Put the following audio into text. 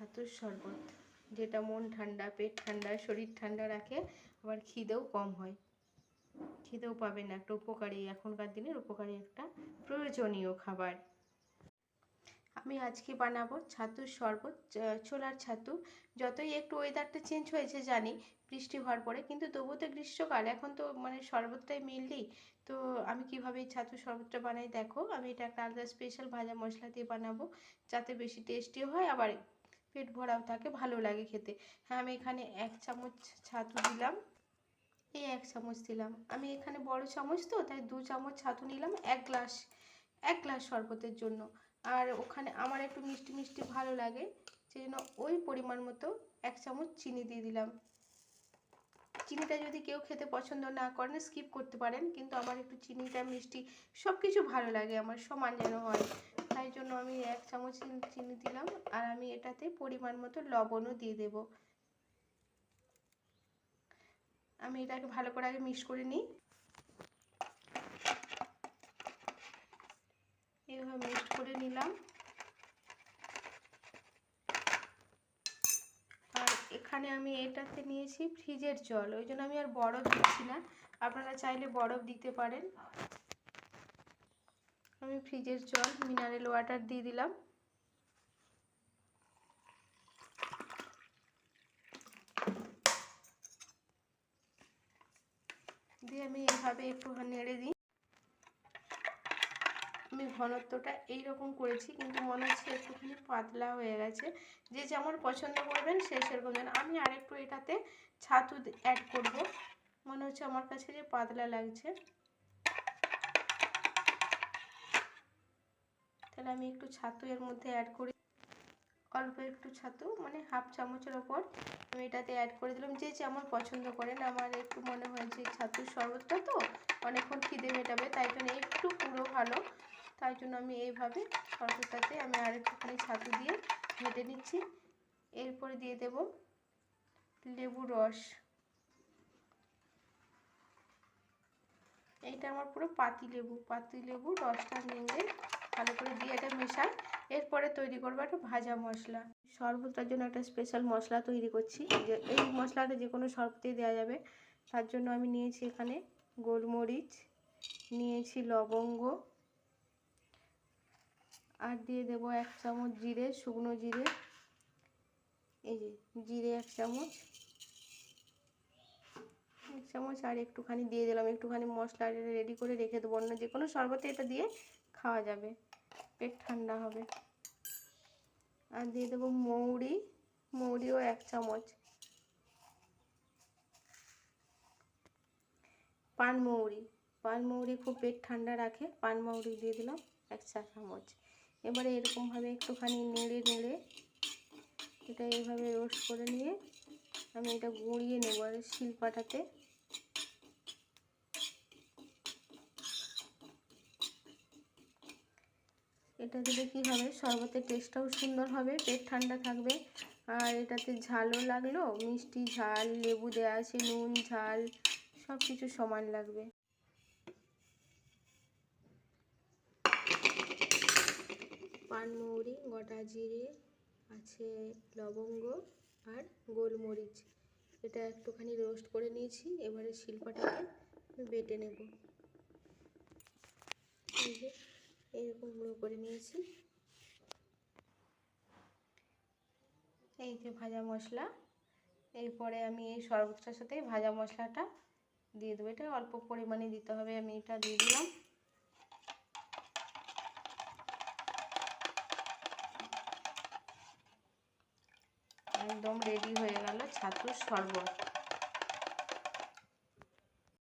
ছাতুর শরবত, যেটা মন ঠান্ডা, পেট ঠান্ডা, শরীর ঠান্ডা রাখে, আবার খিদেও কম হয়। খিদেও পাবে না, একটা উপকারী, এখনকার দিনের উপকারী একটা প্রয়োজনীয় খাবার। আমি আজকে বানাবো ছাতুর শরবত ছোলার ছাতু। যতই একটু ওয়েদারটা চেঞ্জ হয়েছে জানি, বৃষ্টি হওয়ার পরে, কিন্তু তবুও তো গ্রীষ্মকাল, এখন তো মানে শরবতটাই মেনলি তো আমি কীভাবে ছাতুর শরবতটা বানাই, দেখো। আমি এটা একটা আলাদা স্পেশাল ভাজা মশলা দিয়ে বানাবো, যাতে বেশি টেস্টিও হয়, আবার পেট ভরাও থাকে, ভালো লাগে খেতে। হ্যাঁ আমি এখানে এক চামচ ছাতু দিলাম। এই এক চামচ দিলাম। আমি এখানে বড় চামচ তো, তাই দু চামচ ছাতু নিলাম এক গ্লাস এক গ্লাস শরবতের জন্য। আর ওখানে আমার একটু মিষ্টি মিষ্টি ভালো লাগে, সেই জন্য ওই পরিমাণ মতো এক চামচ চিনি দিয়ে দিলাম। চিনিটা যদি কেউ খেতে পছন্দ না করেন স্কিপ করতে পারেন। কিন্তু আমার একটু চিনিটা, মিষ্টি সব কিছু ভালো লাগে, আমার সমান যেন হয়। তাই জন্য আমি এক চামচ চিনি- দিলাম আর আমি এটাতে পরিমাণ মতো লবণও দিয়ে দেব। আমি এটাকে ভালো করে আগে মিক্স করে নিই। এভাবে মিক্সড করে নিলাম আর এখানে আমি এটাতে নিয়েছি ফ্রিজের জল, ওই জন্য আমি আর বরফ দিচ্ছি না। আপনারা চাইলে বরফ দিতে পারেন। আমি ফ্রিজের জল মিনারেল ওয়াটার দিয়ে দিলাম। দিয়ে আমি এইভাবে একটু নেড়ে দিই। আমি ঘনত্বটা এইরকম করেছি, কিন্তু মনে হচ্ছে একটুখানি পাতলা হয়ে গেছে। যে যেমন পছন্দ করবেন সে সেরকম যেন। আমি আরেকটু এটাতে ছাতু অ্যাড করব। মনে হচ্ছে আমার কাছে যে পাতলা লাগছে। তাহলে আমি একটু ছাতু এর মধ্যে অ্যাড করি। অল্প একটু ছাতু মানে হাফ চামচের ওপর আমি এটাতে অ্যাড করে দিলাম। যে যেমন পছন্দ করেন। আমার একটু মনে হয়েছে ছাতুর শরবতটা তো অনেকক্ষণ খিদে মেটাবে, তাই জন্য একটু পুরো ভালো। তাই জন্য আমি এইভাবে শরবতটাতে আমি আর একটুখানি ছাতু দিয়ে ঘেটে নিচ্ছি। এরপরে দিয়ে দেব লেবু রস। এইটা আমার পুরো পাতি লেবু পাতি লেবু রসটা নিয়ে ভালো করে দিয়ে এটা মেশাই। এরপরে তৈরি করব একটা ভাজা মশলা। শরবতটার জন্য একটা স্পেশাল মশলা তৈরি করছি। যে, এই মশলাটা যে কোনো শরবতেই দেওয়া যাবে। তার জন্য আমি নিয়েছি এখানে গোলমরিচ, নিয়েছি লবঙ্গ আর দিয়ে দেবো এক চামচ জিরে, শুকনো জিরে। এই যে, জিরে এক চামচ। এক চামচ আর একটুখানি দিয়ে দিলাম। একটুখানি মশলা রেডি করে রেখে দেবো। অন্য যে কোনো শরবতে এটা দিয়ে খাওয়া যাবে। পেট ঠান্ডা হবে। আর দিয়ে দেবো মৌরি। মৌরিও এক চামচ। পানমৌরি পানমৌরি খুব পেট ঠান্ডা রাখে। পানমৌরি দিয়ে দিলাম এক চা চামচ। এবারে এরকমভাবে একটুখানি নেড়ে নেড়ে এটা এইভাবে রোস্ট করে নিয়ে আমি এটা গুঁড়িয়ে নেব আর শিলপাটাতে। এটা দিলে কী হবে? শরবতের টেস্টটাও সুন্দর হবে, পেট ঠান্ডা থাকবে। আর এটাতে ঝালও লাগল, মিষ্টি ঝাল, লেবু দেওয়া আছে, নুন, ঝাল সব কিছু সমান লাগবে। পানমৌরি গোটা জিরে আছে লবঙ্গ আর গোলমরিচ। এটা একটুখানি রোস্ট করে নিয়েছি, এবারে শিল্পাটাকে আমি বেটে নেব। এরকম গুঁড়ো করে নিয়েছি। এই যে ভাজা মশলা, এরপরে আমি এই শরবতটার সাথে ভাজা মশলাটা দিয়ে দেবো। এটা অল্প পরিমাণে দিতে হবে, আমি এটা দিয়ে দিলাম। একদম রেডি হয়ে গেল ছাতুর শরবত।